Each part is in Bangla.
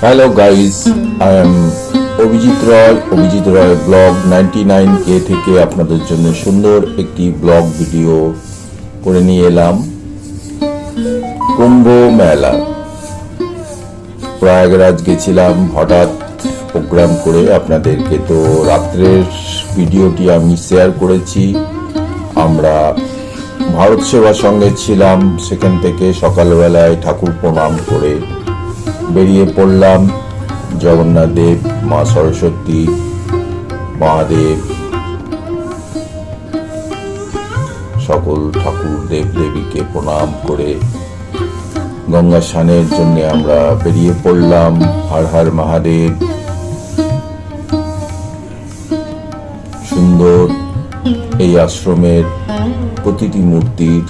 Hello guys, I am Abhijit Roy Abhijit Roy blog ninety nine কে থেকে আপনাদের জন্য সুন্দর একটি ব্লগ ভিডিও করে নিয়ে এলাম। কুম্ভ মেলা। প্রয়াগরাজ গেছিলাম, হঠাৎ প্রোগ্রাম করে আপনাদেরকে। তো রাত্রের ভিডিওটি আমি শেয়ার করেছি। আমরা ভারত সেবার সঙ্গে ছিলাম, সেখান থেকে সকালবেলায় ঠাকুর প্রণাম করে বেরিয়ে পড়লাম। জগন্নাথ দেব, মা সরস্বতী মহাদেব সকল ঠাকুর দেব দেবীকে প্রণাম করে গঙ্গা স্নানের জন্য আমরা বেরিয়ে পড়লাম। হর হর মহাদেব। সুন্দর এই আশ্রমের প্রতিটি মূর্তির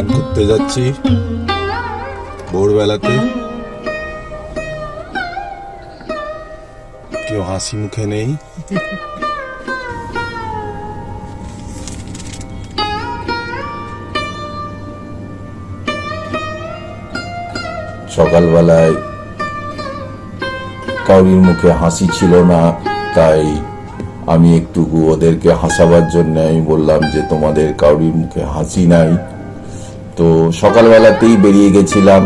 চান করতে যাচ্ছি। ভোরবেলাতে। কেউ হাসি মুখে নেই। সকালবেলায় কাউরির মুখে হাসি ছিল না, তাই আমি একটু ওদেরকে হাসাবার জন্য আমি বললাম যে তোমাদের কাউরির মুখে হাসি নাই। তো সকালবেলাতেই বেরিয়ে গেছিলাম।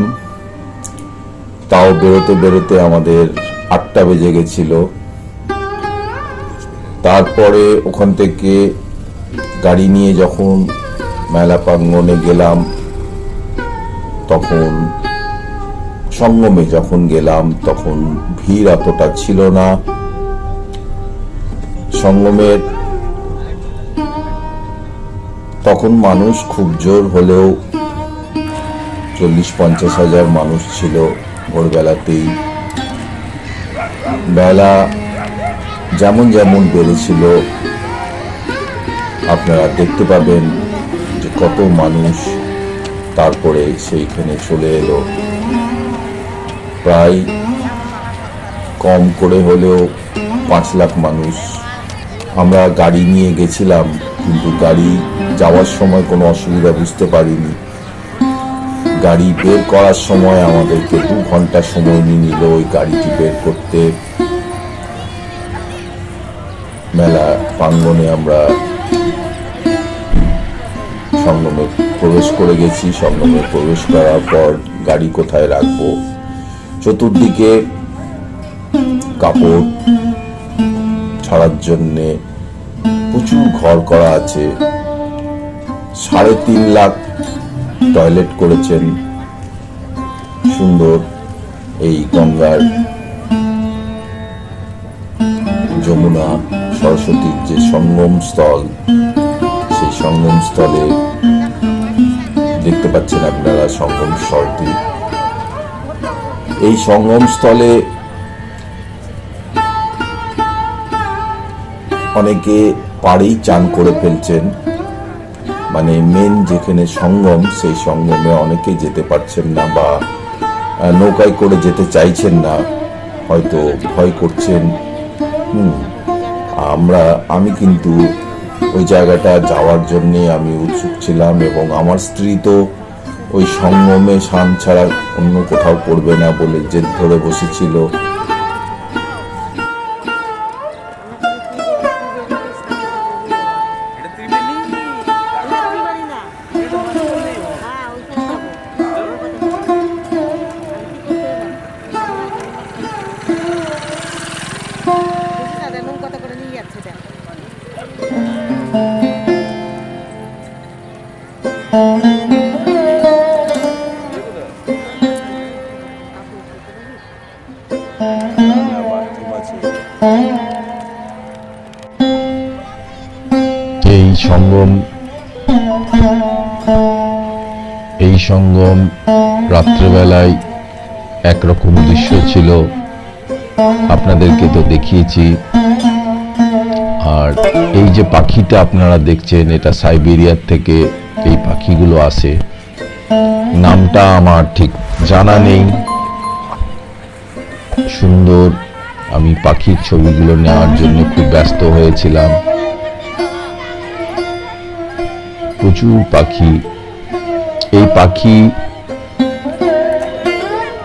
তাও বেরোতে বেরোতে আমাদের আটটা বেজে গেছিল। তারপরে ওখান থেকে গাড়ি নিয়ে যখন মেলা প্রাঙ্গনে গেলাম, তখন সঙ্গমে যখন গেলাম, তখন ভিড় অতটা ছিল না। সঙ্গমের তখন মানুষ খুব জোর হলেও চল্লিশ, পঞ্চাশ হাজার মানুষ ছিল ভোরবেলাতেই। বেলা যেমন যেমন বেড়েছিল, আপনারা দেখতে পাবেন যে কত মানুষ তারপরে সেইখানে চলে এলো। প্রায় কম করে হলেও পাঁচ লাখ মানুষ। আমরা গাড়ি নিয়ে গেছিলাম, কিন্তু গাড়ি যাওয়ার সময় কোনো অসুবিধা বুঝতে পারিনি। গাড়ি বের করার সময় আমাদেরকে দু ঘণ্টা সময় নিয়ে নিল ওই গাড়িটি বের করতে। মেলা প্রাঙ্গনে আমরা সঙ্গমে প্রবেশ করে গেছি। সঙ্গমে প্রবেশ করার পর গাড়ি কোথায় রাখব? চতুর্দিকে কাপড় ছাড়ার জন্যে প্রচুর ঘর করা আছে। সাড়ে তিন লাখ টয়লেট করেছেন। সুন্দর এই গঙ্গার যমুনা সরস্বতীর যে সঙ্গম স্থল, সেই সঙ্গম স্থলে দেখতে পাচ্ছেন আপনারা সঙ্গম স্থলটি। এই সঙ্গম স্থলে অনেকে পাড়েই চান করে ফেলছেন। মানে মেন যেখানে সঙ্গম, সেই সঙ্গমে অনেকে যেতে পারছেন না বা নৌকায় করে যেতে চাইছেন না, হয়তো ভয় করছেন। হুম, আমরা, আমি কিন্তু ওই জায়গাটা যাওয়ার জন্যে আমি উৎসুক ছিলাম এবং আমার স্ত্রী তো ওই সঙ্গমে শান ছাড়া অন্য কোথাও করবে না বলে জেদ ধরে বসেছিল। একরকম দৃশ্য ছিল। আপনাদেরকে তো দেখিয়েছি। আর এই যে পাখিটা আপনারা দেখছেন, এটা সাইবেরিয়ার থেকে এই পাখিগুলো আসে। নামটা আমার ঠিক জানা নেই। সুন্দর, আমি পাখির ছবিগুলো নেওয়ার জন্য খুব ব্যস্ত হয়েছিলাম। প্রচুর পাখি। এই পাখি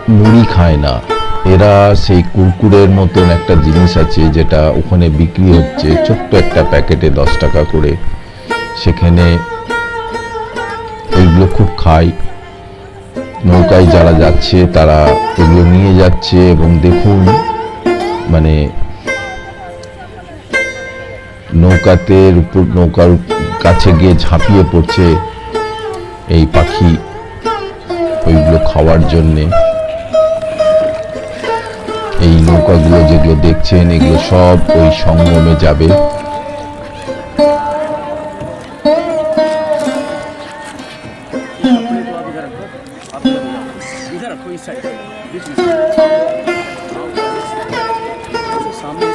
মুড়ি খায় না। এরা সেই কুরকুরের মতন একটা জিনিস আছে যেটা ওখানে বিক্রি হচ্ছে। ছোট্ট একটা প্যাকেটে দশ টাকা করে। সেখানে এইগুলো খুব খায়। নৌকায় যারা যাচ্ছে তারা এগুলো নিয়ে যাচ্ছে এবং দেখুন মানে নৌকাতে উপর নৌকার কাছে গিয়ে ঝাঁপিয়ে পড়ছে এই পাখি ওইগুলো খাওয়ার জন্যে। নৌকাগুলো যেগুলো দেখছেন এগুলো সব ওই সঙ্গমে যাবে। সামনে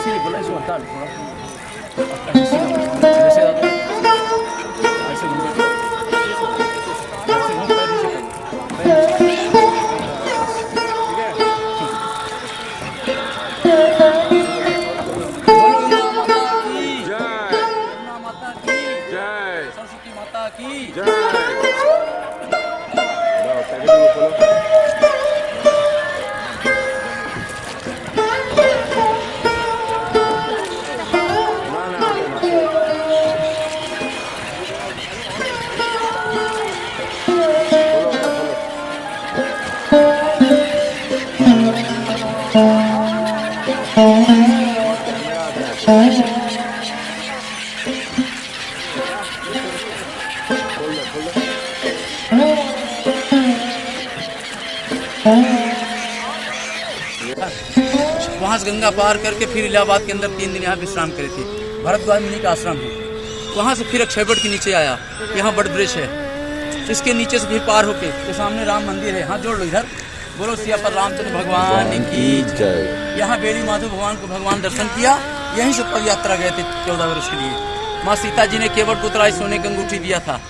वहाँ से गंगा पार करके फिर इलाहाबाद के अंदर तीन दिन यहाँ विश्राम करे थे। भरद्वाज मुनि का आश्रम है। वहाँ से फिर छेबट के नीचे आया। यहाँ बड़ ब्रिज है। इसके नीचे से फिर पार होके तो सामने राम मंदिर है। हाँ जोड़ लो इधर। बोलो, सिया पर रामचंद्र, भगवान की जय। यहाँ बेड़ी माधव भगवान को भगवान दर्शन किया। यहीं से पद यात्रा गए थे चौदह वर्ष के लिए। माँ सीता जी ने केवट को उतराई सोने की अंगूठी दिया था।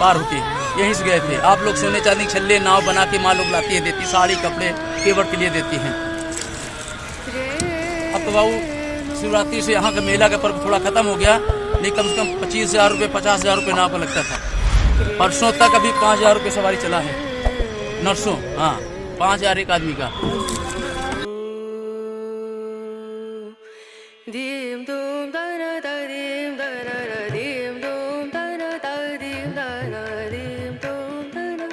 पार होके यहीं से गए थे। आप लोग सोने चांदी छल्ले, नाव बना के माँ लोग लाती है, देती साड़ी, कपड़े केवट के लिए देती हैं। अब तो बाबू, शिवरात्रि से यहाँ का मेला का पर्व थोड़ा खत्म हो गया, नहीं कम से कम पच्चीस हज़ार रुपये, पचास हज़ार रुपये नाव पर लगता था। परसों तक अभी पाँच हज़ार रुपये सवारी चला है। नर्सों हाँ पाँच हज़ार एक आदमी का। 님둠 다라다 님 다라라 님둠 다라다 님 다라라 님둠 다라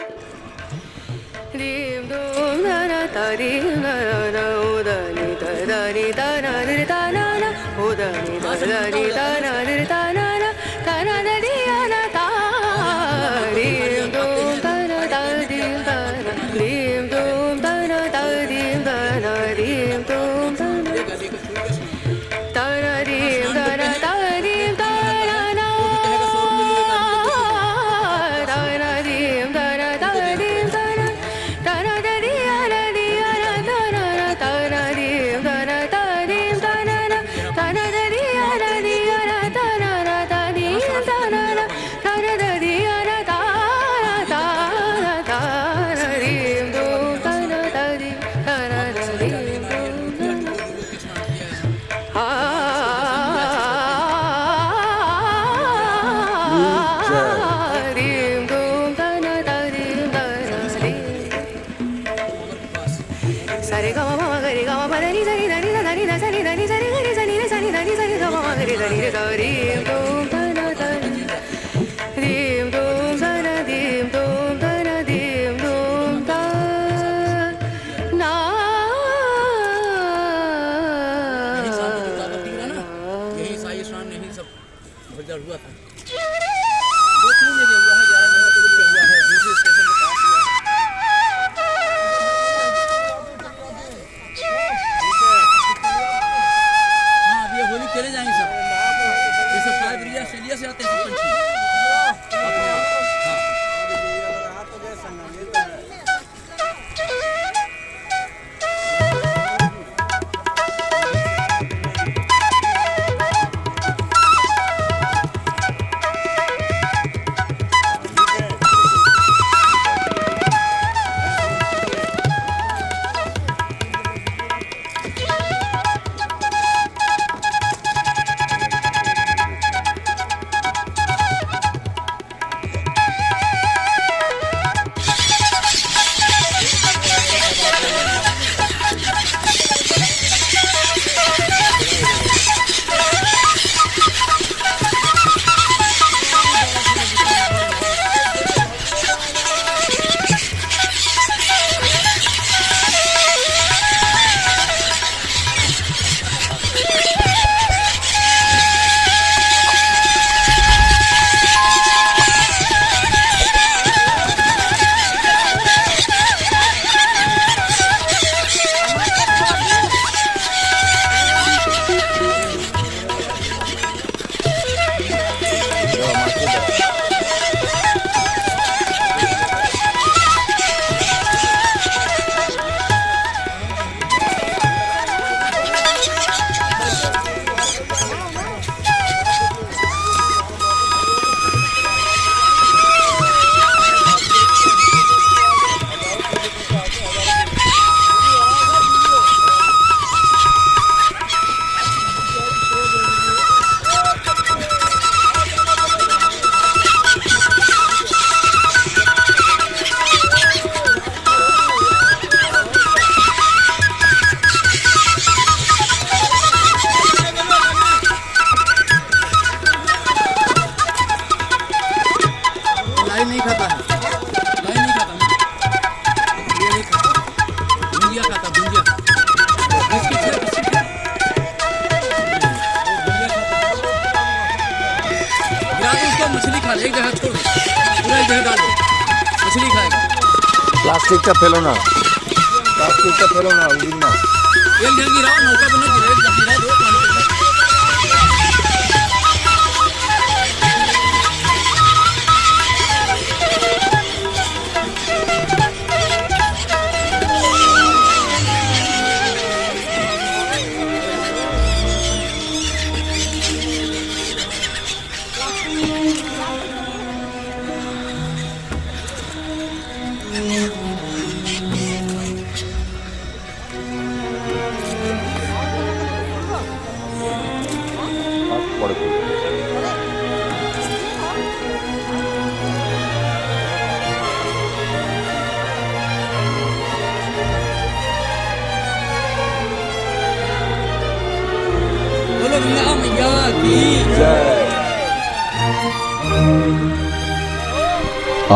님둠 다라다 님 다라라 오다니 다다니 다라리 다라라 오다니 다라리 다라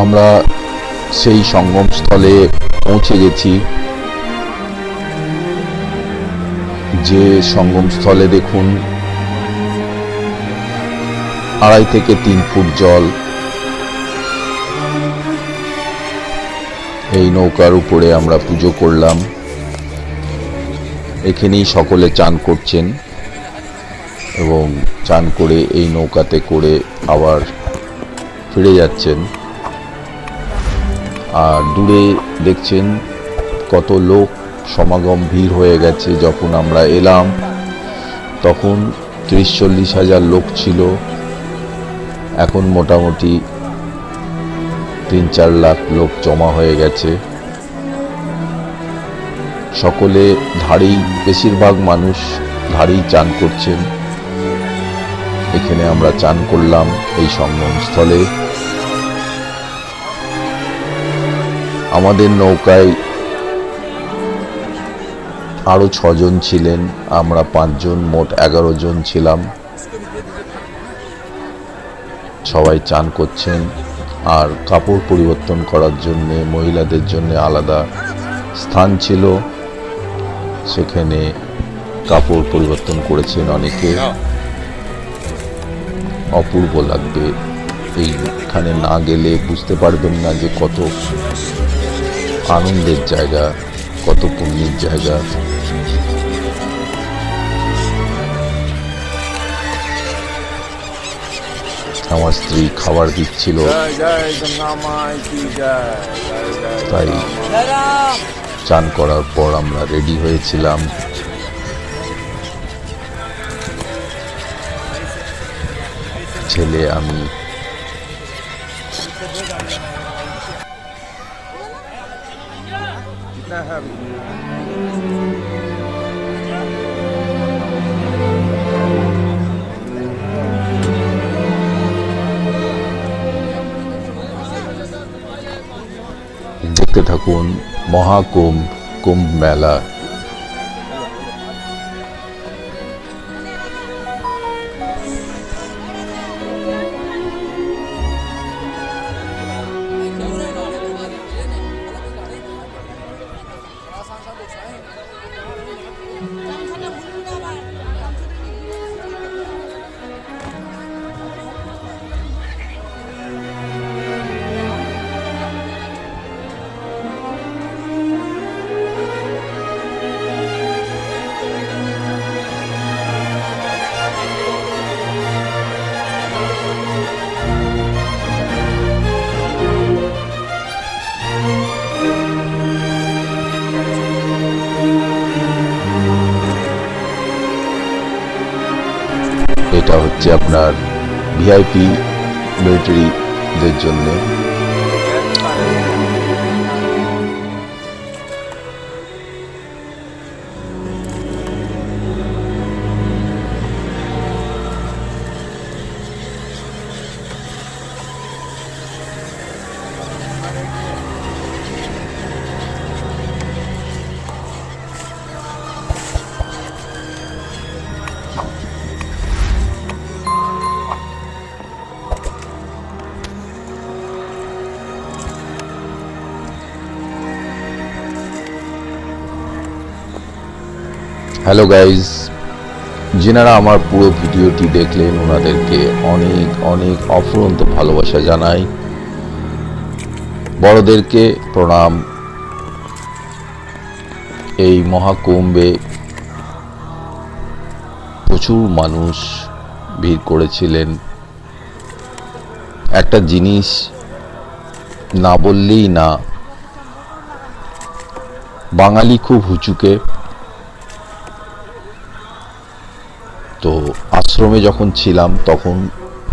আমরা সেই সঙ্গমস্থলে পৌঁছে গেছি। যে সঙ্গমস্থলে দেখুন, আড়াই থেকে তিন ফুট জল। এই নৌকার উপরে আমরা পুজো করলাম। এখানেই সকলে চান করছেন এবং চান করে এই নৌকাতে করে আবার ফিরে যাচ্ছেন। আর দূরে দেখছেন কত লোক সমাগম ভিড় হয়ে গেছে যখন আমরা এলাম। তখন ত্রিশ চল্লিশ হাজার লোক ছিল। এখন মোটামুটি তিন চার লাখ লোক জমা হয়ে গেছে। সকলে ধারেই বেশিরভাগ মানুষ ধারেই চান করছেন। এখানে আমরা চান করলাম এই সঙ্গমস্থলে আমাদের নৌকায় আরও ছজন ছিলেন, আমরা পাঁচজন, মোট এগারো জন ছিলাম। সবাই চান করছেন আর কাপড় পরিবর্তন করার জন্য, মহিলাদের জন্য আলাদা স্থান ছিল। সেখানে কাপড় পরিবর্তন করেছেন অনেকে। অপূর্ব লাগবে। এইখানে না গেলে বুঝতে পারবেন না যে কত আনন্দের জায়গা, কত পুণ্যের জায়গা। আমার স্ত্রী খাবার দিচ্ছিল। তাই চান করার পর আমরা রেডি হয়েছিলাম। ছেলে আমি कितना है अभी थकून महाकुंभ कुंभ मेला। হচ্ছে আপনার ভিআইপি মিলিটারিদের জন্য। হ্যালো গাইজ যিনারা আমার পুরো ভিডিওটি দেখলেন, ওনাদেরকে অনেক অনেক অফুরন্ত ভালোবাসা জানাই। বড়দেরকে প্রণাম। এই মহাকুম্ভে প্রচুর মানুষ ভিড় করেছিলেন। একটা জিনিস না বললেই না, বাঙালি খুব হুচুকে তো আশ্রমে যখন ছিলাম, তখন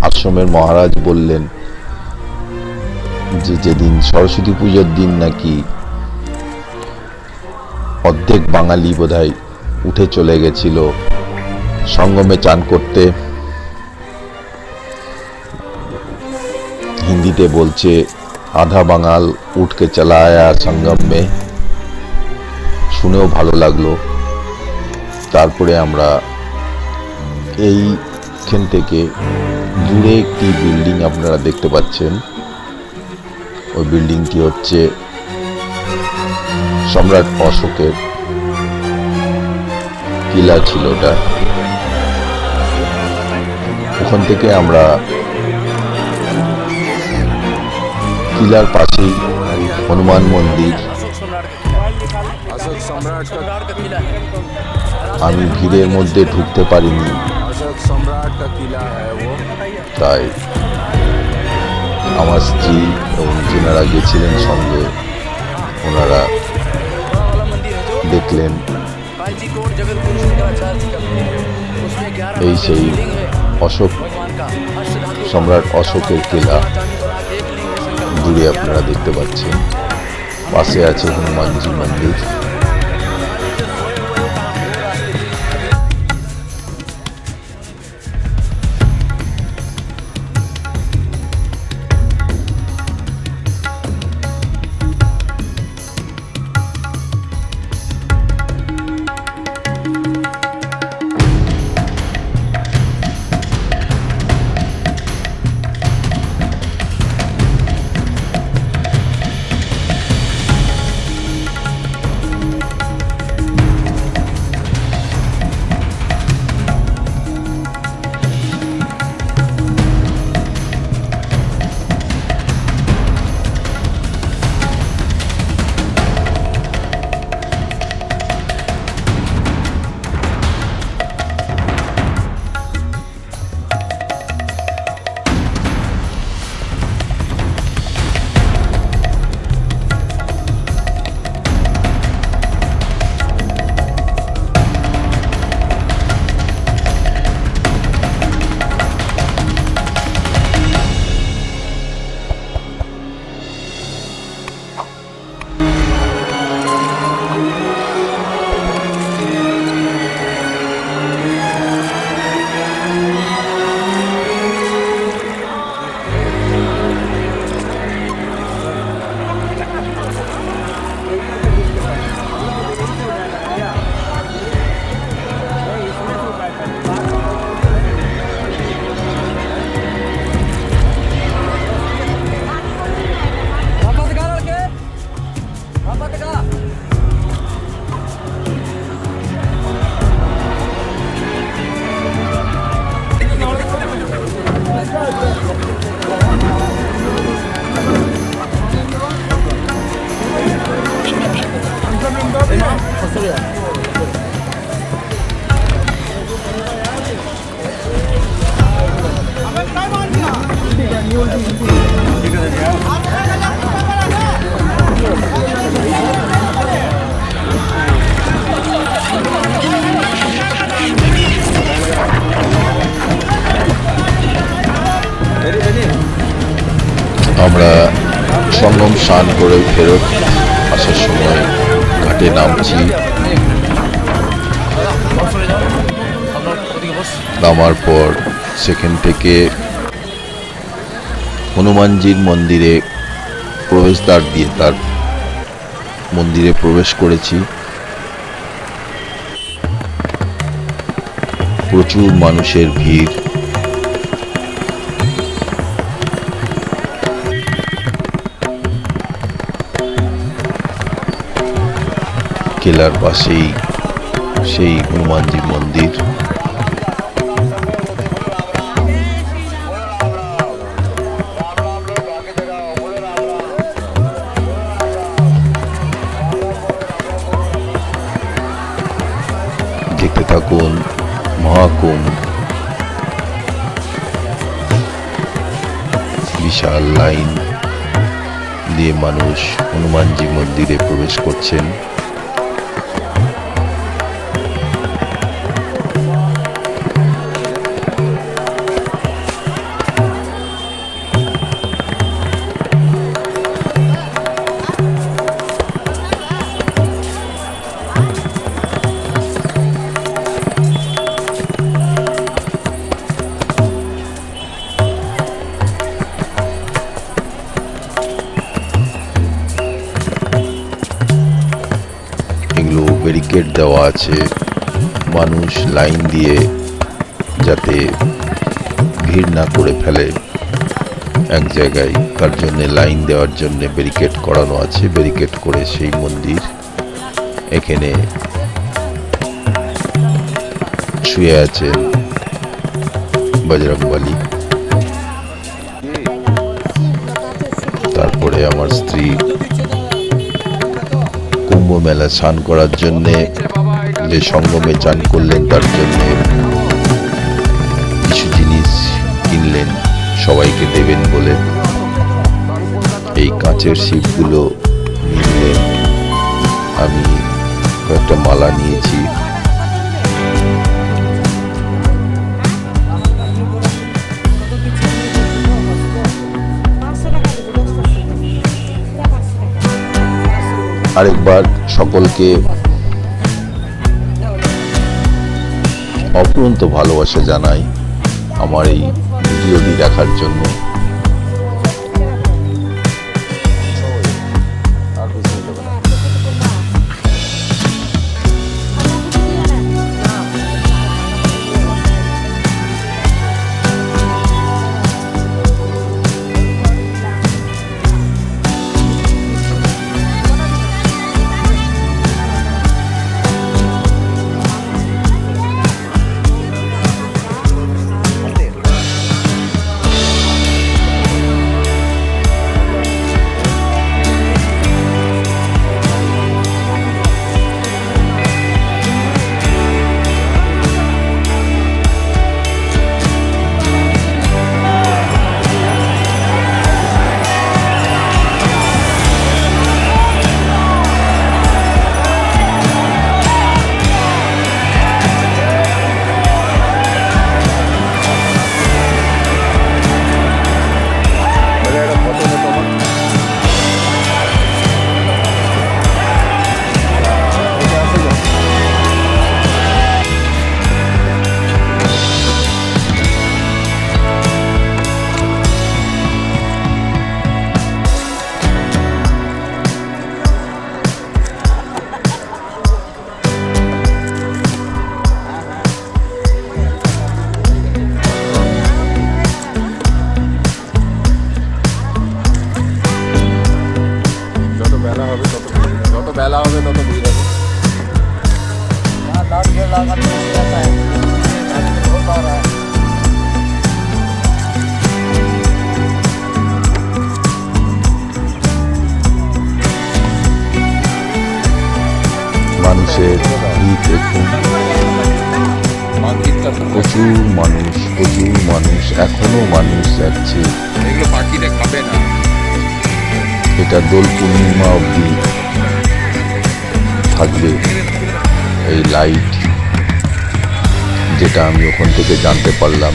আশ্রমের মহারাজ বললেন যে যেদিন সরস্বতী পুজোর দিন নাকি অর্ধেক বাঙালি বোধহয় উঠে চলে গেছিল সঙ্গমে চান করতে। হিন্দিতে বলছে, আধা বাঙাল উঠকে চলা আয়া সঙ্গম। মে শুনেও ভালো লাগল। তারপরে আমরা এইখান থেকে দূরে একটি বিল্ডিং আপনারা দেখতে পাচ্ছেন। ওই বিল্ডিংটি হচ্ছে সম্রাট অশোকের কিলা ছিল ওটা। ওখান থেকে আমরা কিলার পাশেই হনুমান মন্দির আমি ভিড়ের মধ্যে ঢুকতে পারিনি। তাই আমার স্ত্রী এবং যেনারা গেছিলেন সঙ্গে ওনারা দেখলেন এই সেই অশোক সম্রাট অশোকের কেলা। দূরে আপনারা দেখতে পাচ্ছেন। পাশে আছে হনুমানজি মন্দির। আমরা সঙ্গম স্নান করে ফেরত আসার সময় ঘাটে নামছি। নামার পর সেখান থেকে হনুমানজির মন্দিরে প্রবেশদ্বার দিয়ে তার মন্দিরে প্রবেশ করেছি। প্রচুর মানুষের ভিড়। কেলার পাশেই সেই হনুমানজি মন্দির। দেখতে থাকুন মহাকুম্ভ বিশাল লাইন দিয়ে মানুষ হনুমানজি মন্দিরে প্রবেশ করছেন। ব্যারিকেড দেওয়া আছে। মানুষ লাইন দিয়ে যাতে ভিড় না করে ফেলে। এক জায়গায় তার জন্য লাইন দেওয়ার জন্য ব্যারিকেড করানো আছে। ব্যারিকেড করে সেই মন্দির এখানে শুয়ে আছে বজরংবলী তারপরে আমার স্ত্রী কুম্ভ মেলা স্নান করার জন্যে, যে সঙ্গমে চান করলেন তার জন্যে কিছু জিনিস কিনলেন, সবাইকে দেবেন বলে এই কাঁচের শিপগুলো নিলেন আমি কয়েকটা মালা নিয়েছি। আরেকবার সকলকে অপরন্ত ভালোবাসা জানাই আমার এই ভিডিওটি দেখার জন্য। যেটা আমি ওখান থেকে জানতে পারলাম।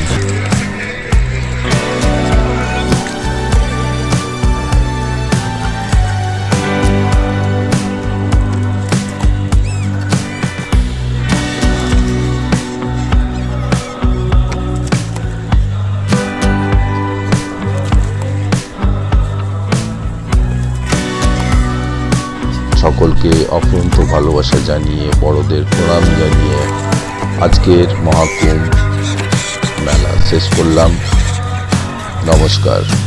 সকলকে অফুরন্ত ভালোবাসা জানিয়ে বড়দের প্রণাম জানিয়ে আজকের মহাকুম্ভ মেলা। শেষ করলাম। নমস্কার।